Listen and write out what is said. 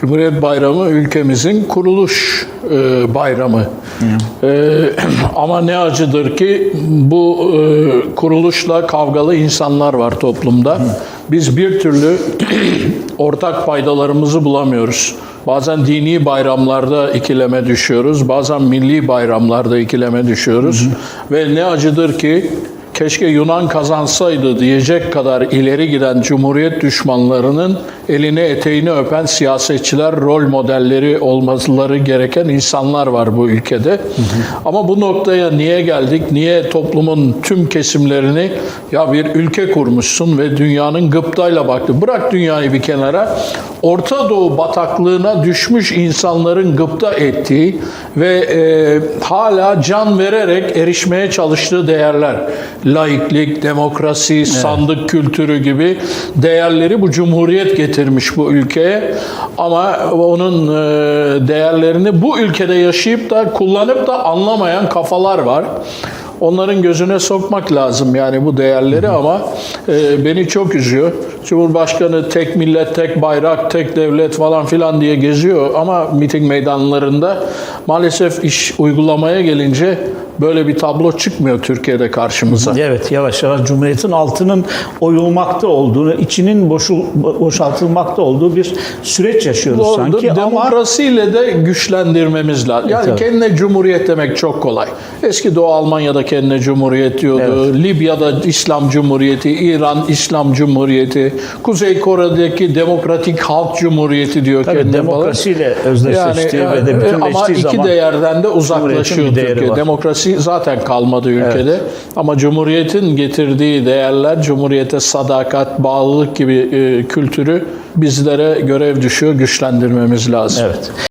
Cumhuriyet Bayramı ülkemizin kuruluş e, bayramı. E, ama ne acıdır ki bu e, kuruluşla kavgalı insanlar var toplumda. Biz bir türlü ortak paydalarımızı bulamıyoruz. Bazen dini bayramlarda ikileme düşüyoruz, bazen milli bayramlarda ikileme düşüyoruz. Ve ne acıdır ki keşke Yunan kazansaydı diyecek kadar ileri giden cumhuriyet düşmanlarının eline eteğini öpen siyasetçiler, rol modelleri olmaları gereken insanlar var bu ülkede. Ama bu noktaya niye geldik? Niye toplumun tüm kesimlerini ya bir ülke kurmuşsun ve dünyanın gıptayla baktı. Bırak dünyayı bir kenara. Orta Doğu bataklığına düşmüş insanların gıpta ettiği ve e, hala can vererek erişmeye çalıştığı değerler. Laiklik, demokrasi, sandık kültürü gibi değerleri bu cumhuriyet getirmiş bu ülkeye. Ama onun e, değerlerini bu ülkede yaşayıp da kullanıp da anlamayan kafalar var. Onların gözüne sokmak lazım yani bu değerleri ama e, beni çok üzüyor. Cumhurbaşkanı tek millet, tek bayrak, tek devlet falan filan diye geziyor ama miting meydanlarında maalesef iş uygulamaya gelince böyle bir tablo çıkmıyor Türkiye'de karşımıza. Evet yavaş yavaş Cumhuriyet'in altının oyulmakta olduğunu, içinin boşul, boşaltılmakta olduğu bir süreç yaşıyoruz Doğrudur. sanki ama Demokrasiyle de güçlendirmemiz lazım. Yani tabii. kendine cumhuriyet demek çok kolay. Eski Doğu Almanya'da kendine cumhuriyet diyordu. Libya'da İslam Cumhuriyeti, İran İslam Cumhuriyeti, Kuzey Kore'deki Demokratik Halk Cumhuriyeti diyor tabii kendine demokrasiyle özdeşleştiği Yani, ve de e, bütünleştiği ama iki zaman değerden de uzaklaşıyor Türkiye. var. Demokrasi zaten kalmadı ülkede. Ama Cumhuriyet'in getirdiği değerler, Cumhuriyet'e sadakat, bağlılık gibi e, kültürü bizlere görev düşüyor, güçlendirmemiz lazım. evet.